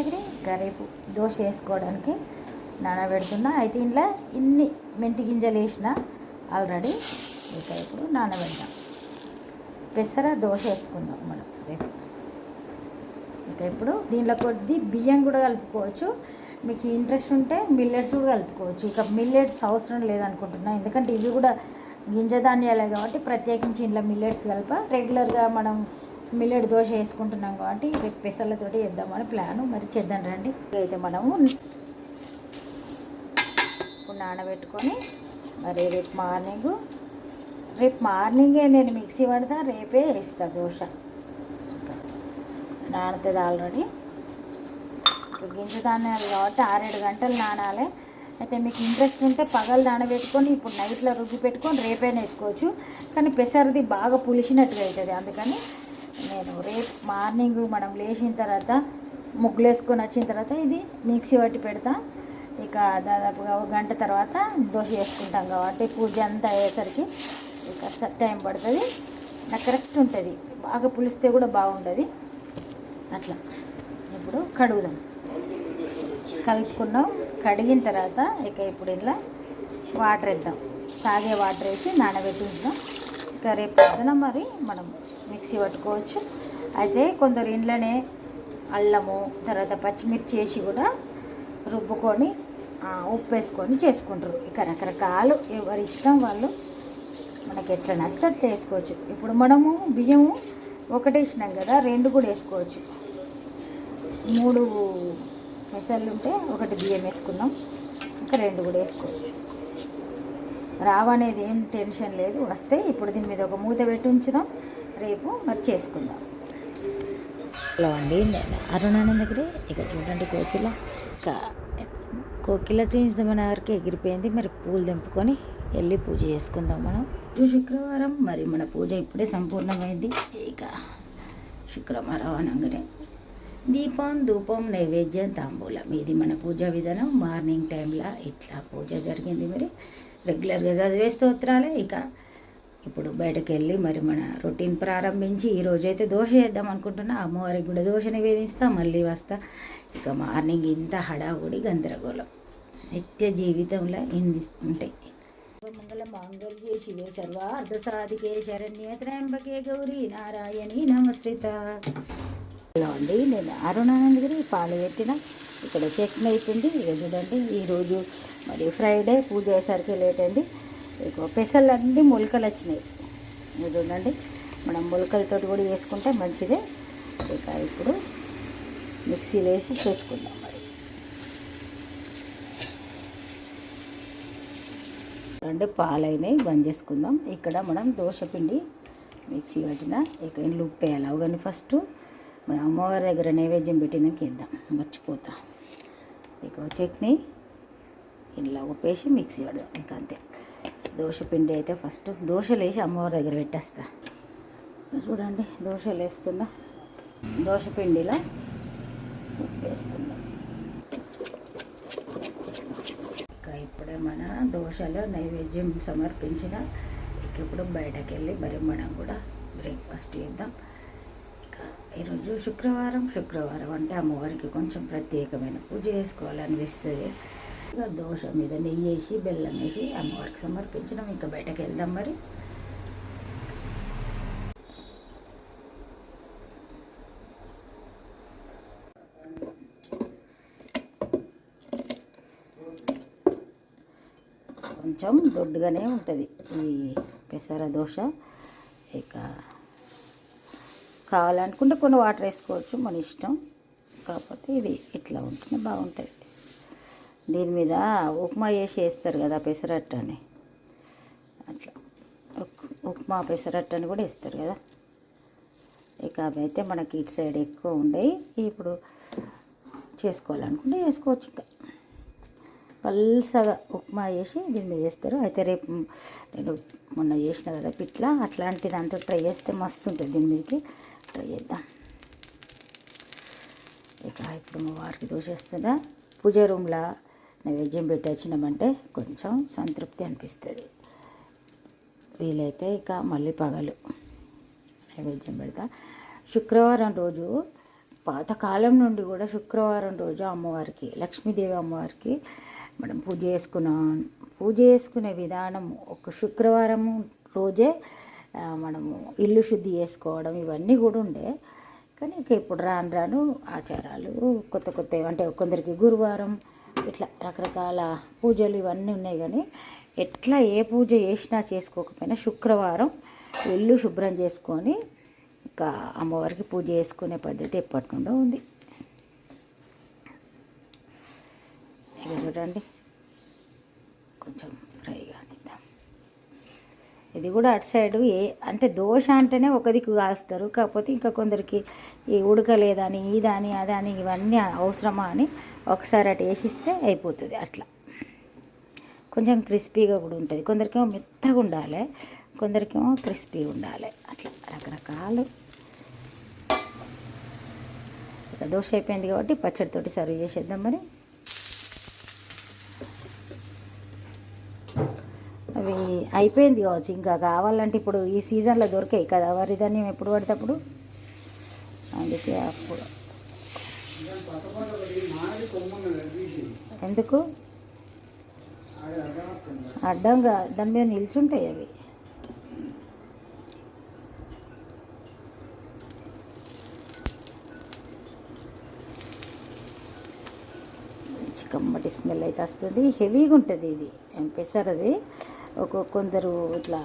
దగ్గర గరేపు దోశ వేసుకోవడానికి నానబెడుతున్నా అయితే ఇంట్లో ఇన్ని మెంతి గింజలు వేసిన ఆల్రెడీ ఇక ఇప్పుడు నానబెడతాం పెసర దోశ వేసుకుందాం మనం రేపు. ఇక ఇప్పుడు దీనిలో కొద్ది బియ్యం కూడా కలుపుకోవచ్చు. మీకు ఇంట్రెస్ట్ ఉంటే మిల్లెట్స్ కూడా కలుపుకోవచ్చు. ఇక మిల్లెట్స్ అవసరం లేదనుకుంటున్నా. ఎందుకంటే ఇవి కూడా గింజ ధాన్యాలే కాబట్టి ప్రత్యేకించి ఇంట్లో మిల్లెట్స్ కలప. రెగ్యులర్గా మనం మిల్లెట్ దోశ వేసుకుంటున్నాం కాబట్టి రేపు పెసర్లతోటి వేద్దామని ప్లాను. మరి చేద్దాం రండి. అయితే మనము ఇప్పుడు నానబెట్టుకొని మరి రేపు మార్నింగ్ రేపు మార్నింగే నేను మిక్సీ పడతా రేపే వేస్తా దోశ. నానుతుంది ఆల్రెడీ. ఇప్పుడు గింజ ధాన్యాలు కాబట్టి ఆరేడు గంటలు నానాలి. అయితే మీకు ఇంట్రెస్ట్ ఉంటే పగలు నానబెట్టుకొని ఇప్పుడు నైట్లో రుబ్బి పెట్టుకొని రేపైనా వేసుకోవచ్చు కానీ పెసరది బాగా పులిసినట్టుగా అవుతుంది. అందుకని నేను రేపు మార్నింగ్ మనం లేచిన తర్వాత ముగ్గులు వేసుకొని వచ్చిన తర్వాత ఇది మిక్సీ పట్టి పెడతా. ఇక దాదాపుగా ఒక గంట తర్వాత దోశ వేసుకుంటాం కాబట్టి పూజ అంతా అయ్యేసరికి ఇక టైం పడుతుంది. నాకు కరెక్ట్ ఉంటుంది. బాగా పులిస్తే కూడా బాగుంటుంది అట్లా. ఇప్పుడు కడుగుదాం. కలుపుకున్నాం. కడిగిన తర్వాత ఇక ఇప్పుడు ఇలా వాటర్ వేద్దాం. తాగే వాటర్ వేసి నానబెట్టి ఉంచుదాం. ఇక రేపు మరి మనం మిక్సీ పట్టుకోవచ్చు. అయితే కొందరు ఇంట్లోనే అల్లము తర్వాత పచ్చిమిర్చి వేసి కూడా రుబ్బుకొని ఉప్పు వేసుకొని చేసుకుంటారు. ఇక రకరకాలు ఎవరి ఇష్టం వాళ్ళు మనకి ఎట్లా నచ్చితే అట్లా వేసుకోవచ్చు ఇప్పుడు మనము బియ్యము ఒకటి వేసినాం కదా రెండు కూడా వేసుకోవచ్చు. మూడు పెసర్లు ఉంటే ఒకటి బియ్యం వేసుకున్నాం ఇంకా రెండు కూడా వేసుకోవచ్చు. రావనేది ఏం టెన్షన్ లేదు. వస్తే ఇప్పుడు దీని మీద ఒక మూత పెట్టి ఉంచుదాం. రేపు మరి చేసుకుందాం. హలో అండి అరుణానంద దగ్గరే. ఇక చూడండి కోకిల. ఇక కోకిల చూపిస్తామని వరకు ఎగిరిపోయింది. మరి పూలు తెంపుకొని వెళ్ళి పూజ చేసుకుందాం మనం. శుక్రవారం మరి మన పూజ ఇప్పుడే సంపూర్ణమైంది. ఇక శుక్రవారం అనగానే దీపం ధూపం నైవేద్యం తాంబూలం. ఇది మన పూజా విధానం. మార్నింగ్ టైంలో ఇట్లా పూజ జరిగింది మరి. రెగ్యులర్గా చదివే స్తోత్రాలే ఇక ఇప్పుడు బయటకు వెళ్ళి మరి మన రొటీన్ ప్రారంభించి ఈ దోశ చేద్దాం అనుకుంటున్నా. అమ్మవారికి కూడా దోశ నివేదిస్తా మళ్ళీ వస్తా. ఇక మార్నింగ్ ఇంత హడావుడి గందరగోళం. నిత్య జీవితంలో ఇన్ని ఉంటాయి. మంగళ మాంగళ్యే శివే సర్వార్థ సాధికే శరణ్య త్రయంబకే గౌరీ నారాయణి నమస్కృత. హలో అండి నేను అరుణానంద్ గిరి పాలు పెట్టిన ఇక్కడ చట్నీ అయిపోయింది. ఇక చూడండి ఈరోజు మరి ఫ్రైడే పూజ అయ్యేసరికి లేట్ అండి ఇక పెసలు అన్నీ మొలకలు వచ్చినాయి. ఇది చూడండి మనం మొలకలతో కూడా వేసుకుంటే మంచిదే. ఇక ఇప్పుడు మిక్సీలో వేసి చేసుకుందాం మరి. రెండు పాలైనవి బంద్ చేసుకుందాం. ఇక్కడ మనం దోశ పిండి మిక్సీ పట్టిన. ఇక ఇంట్లో ఉప్పు వేయాలి. అవన్నీ ఫస్ట్ మన అమ్మవారి దగ్గర నైవేద్యం పెట్టినాక వేద్దాం. మర్చిపోతాం. ఇక చట్నీ ఇలా ఉప్పేసి మిక్సీ పడదాం ఇంకా అంతే. దోశ పిండి అయితే ఫస్ట్ దోశలు వేసి అమ్మవారి దగ్గర పెట్టేస్తా. చూడండి దోశలు వేస్తున్నా దోశ పిండిలో ఉప్పు వేసుకుందాం ఇంకా ఇప్పుడే మన దోశలో నైవేద్యం సమర్పించిన. ఇక ఇప్పుడు బయటకు వెళ్ళి మరి మనం కూడా బ్రేక్ఫాస్ట్ చేద్దాం. ఈరోజు శుక్రవారం శుక్రవారం అంటే అమ్మవారికి కొంచెం ప్రత్యేకమైన పూజ చేసుకోవాలనిపిస్తుంది. ఇక దోశ మీద నెయ్యి వేసి బెల్లం వేసి అమ్మవారికి సమర్పించడం ఇంకా బయటకు వెళ్దాం మరి. కొంచెం దొడ్డుగానే ఉంటుంది ఈ పెసర దోశ. ఇక కావాలనుకుంటే కొన్ని వాటర్ వేసుకోవచ్చు మన ఇష్టం. కాకపోతే ఇది ఇట్లా ఉంటుంది బాగుంటుంది దీని మీద ఉప్మా చేసి వేస్తారు కదా పెసరట్టు అని అట్లా ఉప్మా పెసరట్టు అని కూడా వేస్తారు కదా. ఇక అవి అయితే మనకి ఇటు సైడ్ ఎక్కువ ఉండేవి ఇప్పుడు చేసుకోవాలనుకుంటే వేసుకోవచ్చు ఇంకా. పల్సగా ఉప్మా చేసి దీని మీద వేస్తారు. అయితే రేపు నేను మొన్న చేసిన కదా పిట్ల. అట్లాంటిది అంతా ట్రై చేస్తే మస్తు ఉంటుంది దీని మీదకి. ట్రై చేద్దాం. ఇక ఇప్పుడు మా వారికి దోషేస్తుందా పూజ రూమ్లో నైవేద్యం పెట్టి వచ్చినామంటే కొంచెం సంతృప్తి అనిపిస్తుంది. వీలైతే ఇక మళ్ళీ పగలు నైవేద్యం పెడతా. శుక్రవారం రోజు పాతకాలం నుండి కూడా శుక్రవారం రోజు అమ్మవారికి లక్ష్మీదేవి అమ్మవారికి మనం పూజ చేసుకున్నాం. పూజ చేసుకునే విధానం ఒక శుక్రవారం రోజే మనము ఇల్లు శుద్ధి చేసుకోవడం ఇవన్నీ కూడా ఉండే. కానీ ఇక ఇప్పుడు రాను రాను ఆచారాలు కొత్త కొత్త అంటే కొందరికి గురువారం ఇట్లా రకరకాల పూజలు ఇవన్నీ ఉన్నాయి కానీ ఎట్లా ఏ పూజ చేసినా చేసుకోకపోయినా శుక్రవారం ఇల్లు శుభ్రం చేసుకొని ఇంకా అమ్మవారికి పూజ చేసుకునే పద్ధతి ఎప్పటి నుండో ఉంది. చూడండి. కొంచెం ఫ్రైగా. ఇది కూడా అటు సైడు ఏ అంటే దోశ అంటేనే ఒక దిక్కు కాస్తారు. కాకపోతే ఇంకా కొందరికి ఈ ఉడకలేదని ఇదని అదని ఇవన్నీ అవసరమా అని ఒకసారి అటు వేసిస్తే అయిపోతుంది అట్లా. కొంచెం క్రిస్పీగా కూడా ఉంటుంది. కొందరికేమో మెత్తగా ఉండాలి కొందరికేమో క్రిస్పీగా ఉండాలి. అట్లా రకరకాలు. దోశ అయిపోయింది కాబట్టి పచ్చడితోటి సర్వ్ చేసేద్దాం మరి. అవి అయిపోయింది కావచ్చు. ఇంకా కావాలంటే ఇప్పుడు ఈ సీజన్లో దొరికాయి కదా. వరి ధాన్యం ఎప్పుడు పడితే అప్పుడు అందుకే అప్పుడు ఎందుకు? అడ్డంగా దాని మీద నిల్చుంటాయి అవి. కమ్మటి స్మెల్ అయితే వస్తుంది. హెవీగా ఉంటుంది ఇది. పెసరది. ఒక కొందరు ఇట్లా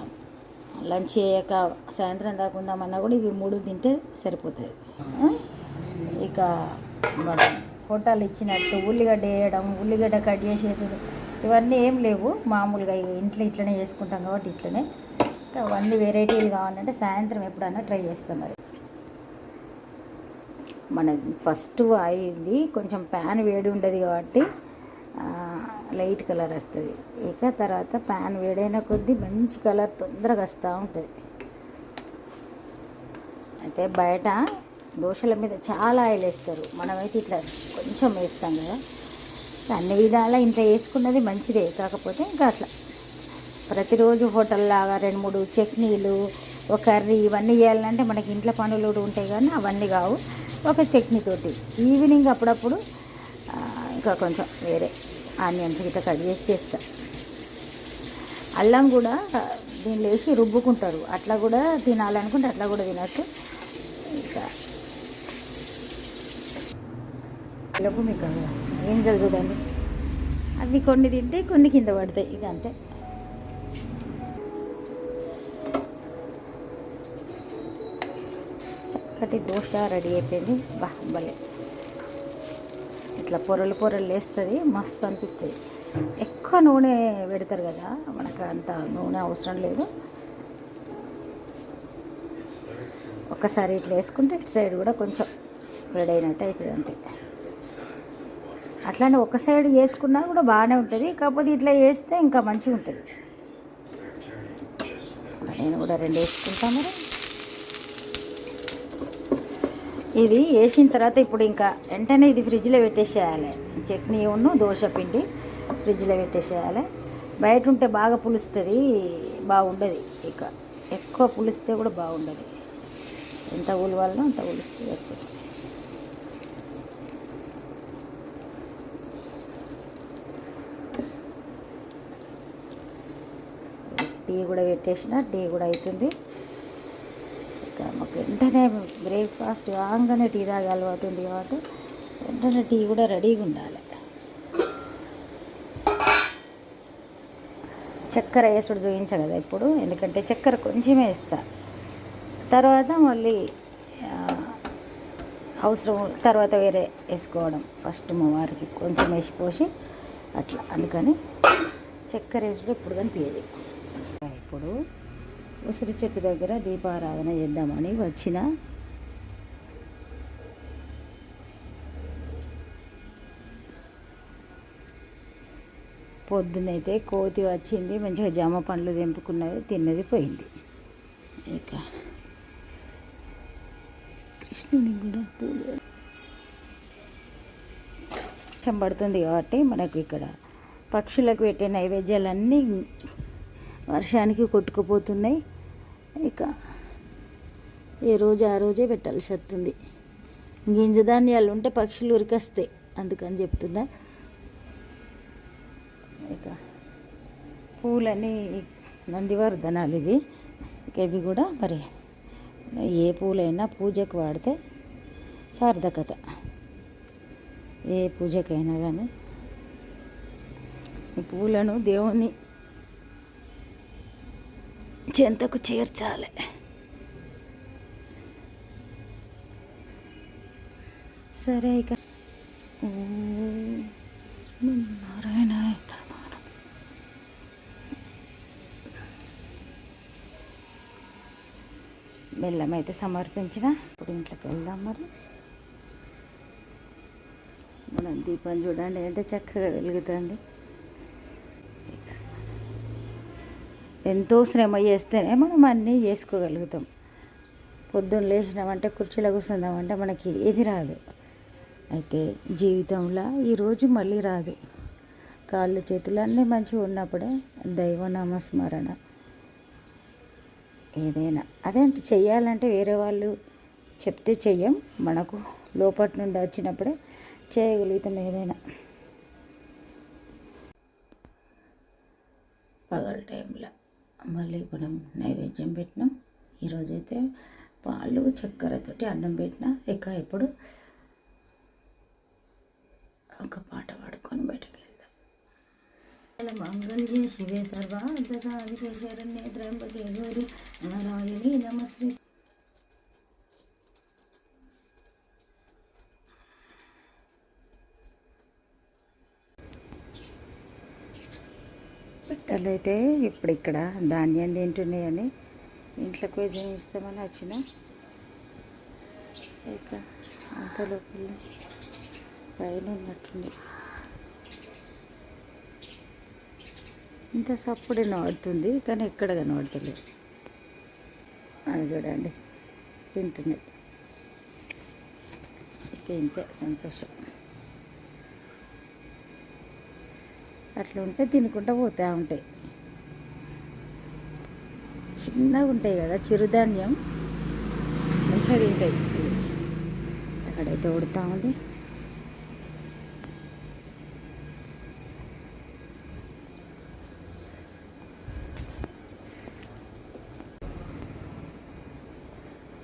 లంచ్ చేయక సాయంత్రం దాకా ఉందామన్నా కూడా ఇవి మూడు తింటే సరిపోతుంది ఇక మనం హోటల్ ఇచ్చినట్టు ఉల్లిగడ్డ వేయడం ఉల్లిగడ్డ కట్ చేసేసుడు ఇవన్నీ ఏం లేవు. మామూలుగా ఇక ఇంట్లో ఇట్లనే చేసుకుంటాం కాబట్టి ఇట్లనే. అవన్నీ వెరైటీలు కావాలంటే సాయంత్రం ఎప్పుడన్నా ట్రై చేస్తాం మరి. మన ఫస్ట్ అయింది కొంచెం ప్యాన్ వేడి ఉండదు కాబట్టి లైట్ కలర్ వస్తుంది. ఇక తర్వాత ప్యాన్ వేడైన కొద్దీ మంచి కలర్ తొందరగా వస్తూ ఉంటుంది. అయితే బయట దోశల మీద చాలా ఆయిల్ వేస్తారు. మనమైతే ఇట్లా కొంచెం వేస్తాం కదా. అన్ని విధాలా ఇంట్లో వేసుకున్నది మంచిదే. కాకపోతే ఇంకా అట్లా. ప్రతిరోజు హోటల్లాగా రెండు మూడు చట్నీలు ఒక కర్రీ ఇవన్నీ చేయాలంటే మనకి ఇంట్లో పనులు కూడా ఉంటాయి కానీ అవన్నీ కావు. ఒక చట్నీతోటి ఈవినింగ్ అప్పుడప్పుడు ఇంకా కొంచెం వేరే. ఆనియన్స్ గిట్ట కట్ చేసి చేస్తా. అల్లం కూడా దీనిలో వేసి రుబ్బుకుంటారు. అట్లా కూడా తినాలనుకుంటే అట్లా కూడా తినచ్చు. ఇంకా లోపు మీకు ఏం ఏంజలు చూడండి అవి కొన్ని తింటే కొన్ని కింద పడతాయి. ఇక అంతే. చక్కటి దోశ రెడీ అయిపోయింది. బా భలే. ఇట్లా పొరలు పొరలు వేస్తుంది మస్తు అనిపిస్తుంది. ఎక్కువ నూనె పెడతారు కదా మనకు అంత నూనె అవసరం లేదు. ఒక్కసారి ఇట్లా వేసుకుంటే ఇటు సైడ్ కూడా కొంచెం రెడీ అయినట్టు అవుతుంది అంతే. అట్లానే ఒక సైడ్ వేసుకున్నా కూడా బాగానే ఉంటుంది కాకపోతే ఇట్లా వేస్తే ఇంకా మంచిగా ఉంటుంది. నేను కూడా రెండు వేసుకుంటా మరి. ఇది వేసిన తర్వాత ఇప్పుడు ఇంకా వెంటనే ఇది ఫ్రిడ్జ్లో పెట్టేసేయాలి. చట్నీ ఉన్ను దోశ పిండి ఫ్రిడ్జ్లో పెట్టేసేయాలి. బయట ఉంటే బాగా పులుస్తుంది బాగుండదు. ఇక ఎక్కువ పులిస్తే కూడా బాగుండదు. ఎంత ఉలవాలనో అంత ఉలుస్తుంది ఎక్కువ. టీ కూడా పెట్టేసిన టీ కూడా అవుతుంది మాకు వెంటనే బ్రేక్ఫాస్ట్ కాగానే టీ తాగే అలవాటు ఉంది కాబట్టి వెంటనే టీ కూడా రెడీగా ఉండాలి. చక్కెర వేసుడు చూపించా కదా ఇప్పుడు ఎందుకంటే చక్కెర కొంచెమే వేస్తా. తర్వాత మళ్ళీ అవసరం తర్వాత వేరే వేసుకోవడం. ఫస్ట్ మా వారికి కొంచెం వేసి పోసి అట్లా అందుకని చక్కెర వేసుడు ఇప్పుడు కనిపించేది. ఇప్పుడు ఉసిరి చెట్టు దగ్గర దీపారాధన చేద్దామని వచ్చిన. పొద్దునైతే కోతి వచ్చింది మంచిగా జామ పండ్లు తెంపుకున్నది తిన్నది పోయింది. ఇక కృష్ణుని కూడా పూలు వర్షం పడుతుంది కాబట్టి మనకు ఇక్కడ పక్షులకు పెట్టే నైవేద్యాలన్నీ వర్షానికి కొట్టుకుపోతున్నాయి. ఇక ఏ రోజు ఆ రోజే పెట్టాల్సి వస్తుంది గింజ ధాన్యాలు ఉంటే పక్షులు ఉరికొస్తాయి అందుకని చెప్తున్నా. ఇక పూలని నందివర్ధనాలు ఇవి. ఇక ఇవి కూడా మరి ఏ పూలైనా పూజకు వాడితే సార్థకత. ఏ పూజకైనా కానీ ఈ పూలను దేవుని చెంతకు చేర్చాలి. సరే ఇక. నారాయణ బెల్లం అయితే సమర్పించిన. ఇప్పుడు ఇంట్లోకి వెళ్దాం మరి. మనం దీపం చూడండి ఎంత చక్కగా వెలుగుతుంది. ఎంతో శ్రమ చేస్తేనే మనం అన్నీ చేసుకోగలుగుతాం. పొద్దున్న లేచినామంటే కుర్చీలో కూర్చుందామంటే మనకి ఏది రాదు. అయితే జీవితంలో ఈరోజు మళ్ళీ రాదు. కాళ్ళు చేతులు అన్నీ మంచిగా ఉన్నప్పుడే దైవనామస్మరణ ఏదైనా అదేంటి చేయాలంటే వేరే వాళ్ళు చెప్తే చెయ్యం. మనకు లోపటి నుండి వచ్చినప్పుడే చేయగలుగుతాం ఏదైనా. పగల టైంలో. మళ్ళీ మనం నైవేద్యం పెట్టినాం. ఈరోజైతే పాలు చక్కెరతోటి అన్నం పెట్టిన. ఇక ఇప్పుడు ఒక పాట పాడుకొని బయటకు వెళ్దాం. మంగళ శివే సర్వార్థ సాధికే శరణ్యే త్రయంబకే గౌరి నారాయణి పిట్టలు అయితే ఇప్పుడు ఇక్కడ ధాన్యం తింటున్నాయని ఇంట్లోకి పోయి ఇస్తామని వచ్చిన. ఇక అంత లోపల పైన ఉన్నట్టుంది. ఇంత సప్పుడు కనబడుతుంది కానీ ఎక్కడ కనబడతలేదు అది చూడండి తింటున్నాయి. ఇక ఇంతే సంతోషం. అట్లా ఉంటే తినుకుంటూ పోతూ ఉంటాయి చిన్నగా ఉంటాయి కదా చిరుధాన్యం. మంచిగా తింటాయి. అక్కడైతే ఉడుతూ ఉంది.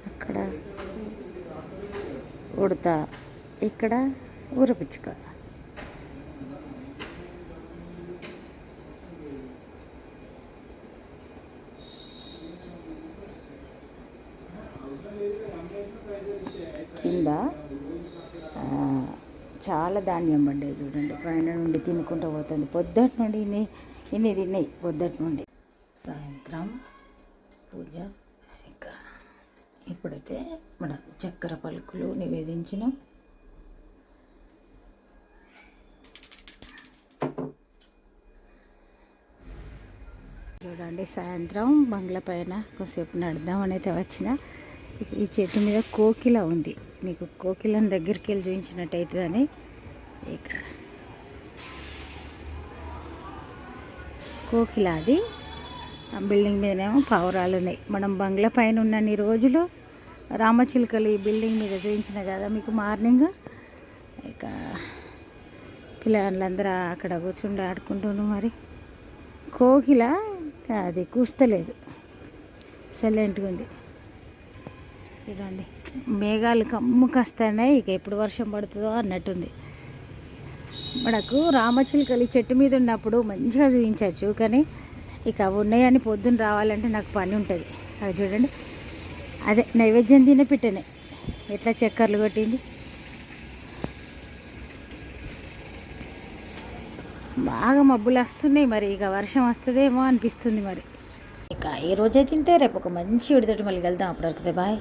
అక్కడ ఉడత. ఇక్కడ ఊరపిచ్చుక కింద ఆ, చాలా ధాన్యం పండేది చూడండి. పైన నుండి తినుకుంటూ పోతుంది. పొద్దుటి నుండి ఇన్ని ఇన్ని తిన్నాయి పొద్దుటి నుండి. సాయంత్రం పూజ ఇంకా ఇప్పుడైతే మన చక్కెర పలుకులు నివేదించినాం. చూడండి సాయంత్రం బంగ్లా పైన కొంచెంసేపు నడదామనైతే అయితే వచ్చిన. ఈ చెట్టు మీద కోకిల ఉంది. మీకు కోకిలం దగ్గరికి వెళ్ళి చూపించినట్టు అని ఇక కోకిల అది ఆ బిల్డింగ్ మీదనేమో పావురాలు ఉన్నాయి మనం బంగ్లా పైన ఉన్నన్ని రోజులు రామచిలుకలు ఈ బిల్డింగ్ మీద చూపించిన కదా మీకు మార్నింగ్ ఇక పిల్లలందరూ అక్కడ కూర్చుండి ఆడుకుంటున్నారు మరి కోకిల అది కూస్తలేదు సైలెంట్గా ఉంది చూడండి మేఘాలు కమ్ము కాస్తాయి ఇక ఎప్పుడు వర్షం పడుతుందో అన్నట్టుంది మనకు రామచిలుకలు చెట్టు మీద ఉన్నప్పుడు మంచిగా చూపించవచ్చు కానీ ఇక అవి ఉన్నాయని పొద్దున్న రావాలంటే నాకు పని ఉంటుంది. అవి చూడండి. అదే నైవేద్యం తినే పిట్టనే. ఎట్లా చక్కర్లు కొట్టింది. బాగా మబ్బులు వస్తున్నాయి మరి ఇక వర్షం వస్తుందేమో అనిపిస్తుంది మరి. ఇక ఈ రోజే తింటే రేపు ఒక మంచి విడితోటి మళ్ళీ వెళ్దాం అప్పటివరకు బాయ్.